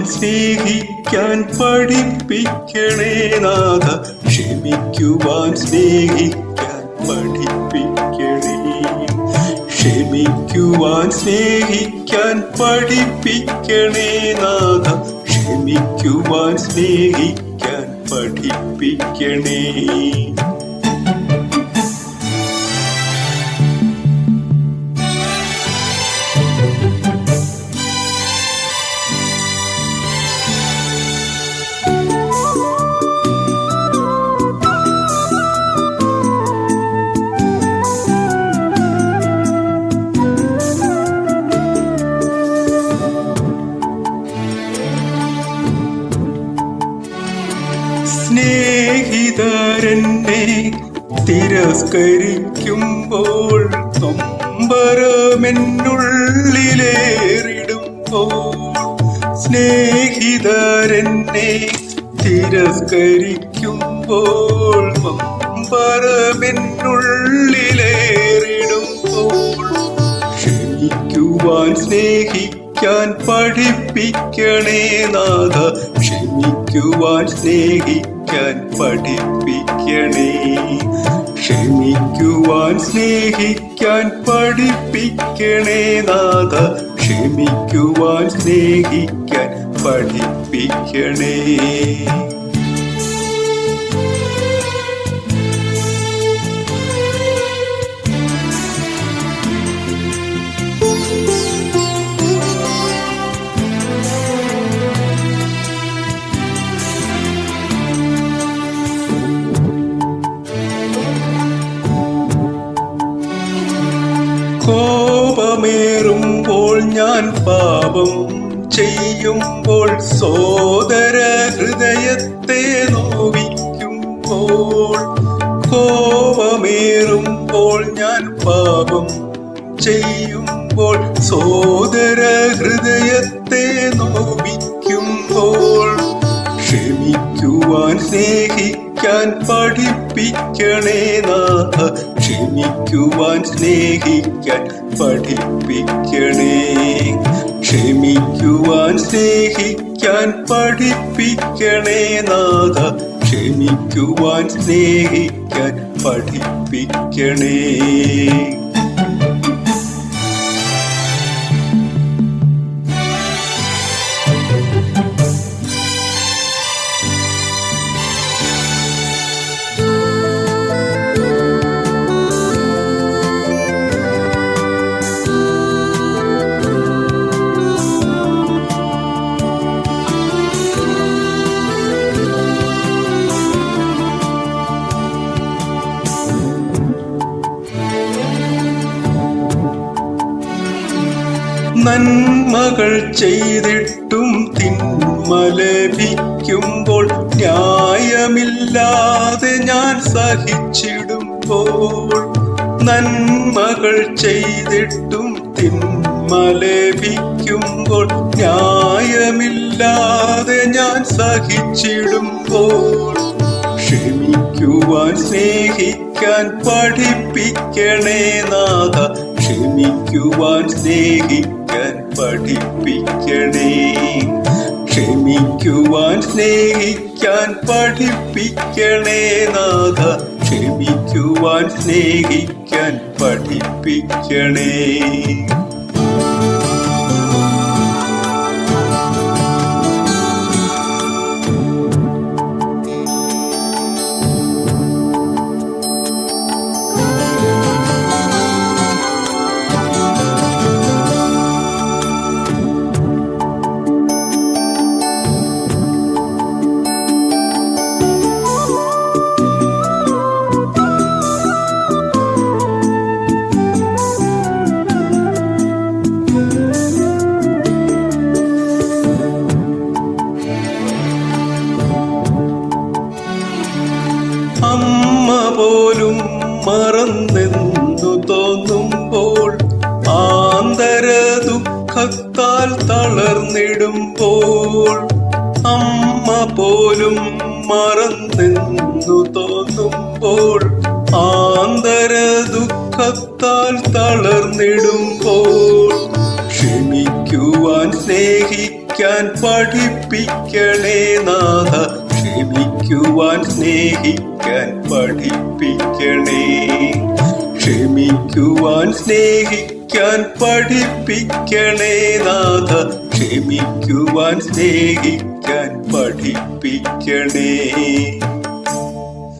സ്നേഹിക്കാൻ പഠിപ്പിക്കണേ നാഥ. ക്ഷമിക്കുവാൻ സ്നേഹിക്കാൻ പഠിപ്പിക്കണേ. ക്ഷമിക്കുവാൻ സ്നേഹിക്കാൻ പഠിപ്പിക്കണേ നാഥ. ക്ഷമിക്കുവാൻ സ്നേഹിക്കാൻ പഠിപ്പിക്കണേ. സ്നേഹിതരെന്നെ തിരസ്കരിക്കുമ്പോൾ നൊമ്പരമെന്നുള്ളിലേറിടുമ്പോൾ സ്നേഹിതരെന്നെ തിരസ്കരിക്കുമ്പോൾ നൊമ്പരമെന്നുള്ളിലേറിടുമ്പോൾ ക്ഷമിക്കുവാൻ സ്നേഹിക്കാൻ പഠിപ്പിക്കണേ നാഥ ക്ഷമിക്കുവാൻ സ്നേഹിക്കാൻ പഠിപ്പിക്കണേ. ക്ഷമിക്കുവാൻ സ്നേഹിക്കാൻ പഠിപ്പിക്കണേ നാഥ. ക്ഷമിക്കുവാൻ സ്നേഹിക്കാൻ പഠിപ്പിക്കണേ. കോപമേറുമ്പോൾ ഞാൻ പാപം ചെയ്യുമ്പോൾ സോദര ഹൃദയത്തെ നോവിക്കുമ്പോൾ കോപമേറുമ്പോൾ ഞാൻ പാപം ചെയ്യുമ്പോൾ സോദര ഹൃദയത്തെ നോവിക്കുമ്പോൾ ക്ഷമിക്കുവാൻ സ്നേഹിക്കാൻ പഠിപ്പിക്കണേ നാഥ ക്ഷമിക്കുവാൻ സ്നേഹിക്കാൻ പഠിപ്പിക്കണേ. ക്ഷമിക്കുവാൻ സ്നേഹിക്കാൻ പഠിപ്പിക്കണേ നാഥ. ക്ഷമിക്കുവാൻ സ്നേഹിക്കാൻ പഠിപ്പിക്കണേ. നന്മകൾ ചെയ്തിട്ടും തിന്മ ലഭിക്കുമ്പോൾ ന്യായമില്ലാതെ ഞാൻ സഹിച്ചിടുമ്പോൾ നന്മകൾ ചെയ്തിട്ടും തിന്മ ലഭിക്കുമ്പോൾ ന്യായമില്ലാതെ ഞാൻ സഹിച്ചിടുമ്പോൾ ക്ഷമിക്കുവാൻ സ്നേഹിക്കാൻ പഠിപ്പിക്കണേ നാഥ ക്ഷമിക്കുവാൻ സ്നേഹിക്കാൻ പഠിപ്പിക്കണേ. ക്ഷമിക്കുവാൻ സ്നേഹിക്കാൻ പഠിപ്പിക്കണേ നാഥ. ക്ഷമിക്കുവാൻ സ്നേഹിക്കാൻ പഠിപ്പിക്കണേ. അമ്മ പോലും മറന്നെന്നു തോന്നുമ്പോൾ ആന്തര ദുഃഖത്താൽ തളർന്നിടുമ്പോൾ അമ്മ പോലും മറന്നെന്നു തോന്നുമ്പോൾ ആന്തര ദുഃഖത്താൽ തളർന്നിടുമ്പോൾ ക്ഷമിക്കുവാൻ സ്നേഹിക്കാൻ പഠിപ്പിക്കണേ നാഥ ക്ഷമിക്കുവാൻ സ്നേഹിക്കാൻ പഠിപ്പിക്കണേ. ക്ഷമിക്കുവാൻ സ്നേഹിക്കാൻ പഠിപ്പിക്കണേ നാഥ. ക്ഷമിക്കുവാൻ സ്നേഹിക്കാൻ പഠിപ്പിക്കണേ.